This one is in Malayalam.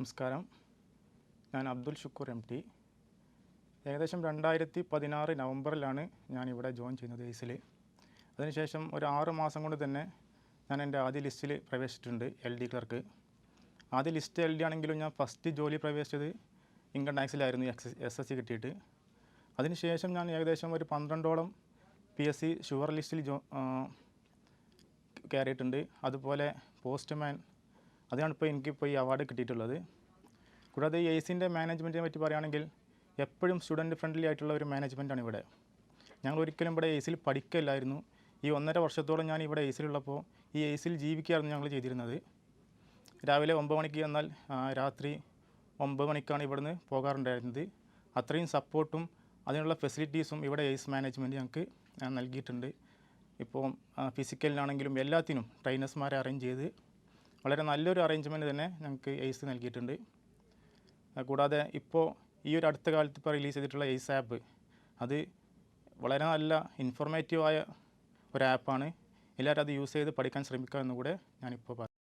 നമസ്കാരം. ഞാൻ അബ്ദുൽ ഷുക്കൂർ എം ടി. ഏകദേശം രണ്ടായിരത്തി പതിനാറ് നവംബറിലാണ് ഞാൻ ഇവിടെ ജോയിൻ ചെയ്യുന്നത് എയ്സിൽ അതിനുശേഷം ഒരു ആറ് മാസം കൊണ്ട് തന്നെ ഞാൻ എന്റെ ആദ്യ ലിസ്റ്റിൽ പ്രവേശിച്ചിട്ടുണ്ട് എൽ ഡി ക്ലർക്ക്. ആദ്യ ലിസ്റ്റ് എൽ ഡി ആണെങ്കിലും ഞാൻ ഫസ്റ്റ് ജോലി പ്രവേശിച്ചത് ഇൻകം ടാക്സിലായിരുന്നു എക്സ് എസ് എസ് സി കിട്ടിയിട്ട്. അതിനുശേഷം ഞാൻ ഏകദേശം ഒരു പന്ത്രണ്ടോളം പി എസ് സി ഷുവർ ലിസ്റ്റിൽ ജോ കയറിയിട്ടുണ്ട്. അതുപോലെ പോസ്റ്റ്മാൻ അതാണ് ഇപ്പോൾ എനിക്കിപ്പോൾ ഈ അവാർഡ് കിട്ടിയിട്ടുള്ളത്. കൂടാതെ ഈ എയ്സിന്റെ മാനേജ്മെന്റിനെ പറ്റി പറയുകയാണെങ്കിൽ എപ്പോഴും സ്റ്റുഡന്റ് ഫ്രണ്ട്ലി ആയിട്ടുള്ള ഒരു മാനേജ്മെന്റാണ് ഇവിടെ. ഞങ്ങൾ ഒരിക്കലും ഇവിടെ എയ്സിൽ പഠിക്കില്ലായിരുന്നു. ഈ ഒന്നര വർഷത്തോളം ഞാൻ ഇവിടെ എയ്സിലുള്ളപ്പോൾ ഈ എയ്സിൽ ജീവിക്കുകയായിരുന്നു ഞങ്ങൾ ചെയ്തിരുന്നത്. രാവിലെ ഒമ്പത് മണിക്ക് എന്നാൽ രാത്രി ഒമ്പത് മണിക്കാണ് ഇവിടുന്ന് പോകാറുണ്ടായിരുന്നത്. അത്രയും സപ്പോർട്ടും അതിനുള്ള ഫെസിലിറ്റീസും ഇവിടെ എയ്സ് മാനേജ്മെന്റ് ഞങ്ങൾക്ക് നൽകിയിട്ടുണ്ട്. ഇപ്പോൾ ഫിസിക്കലിനാണെങ്കിലും എല്ലാത്തിനും ട്രെയിനേഴ്സ്മാരെ അറേഞ്ച് ചെയ്ത് വളരെ നല്ലൊരു അറേഞ്ച്മെന്റ് തന്നെ ഞങ്ങൾക്ക് എയ്സ് നൽകിയിട്ടുണ്ട്. കൂടാതെ ഇപ്പോൾ ഈ ഒരു അടുത്ത കാലത്ത് ഇപ്പോൾ റിലീസ് ചെയ്തിട്ടുള്ള എയ്സ് ആപ്പ് അത് വളരെ നല്ല ഇൻഫോർമേറ്റീവായ ഒരു ആപ്പാണ് എല്ലാവരും അത് യൂസ് ചെയ്ത് പഠിക്കാൻ ശ്രമിക്കുക എന്നുകൂടെ ഞാനിപ്പോൾ പറയാം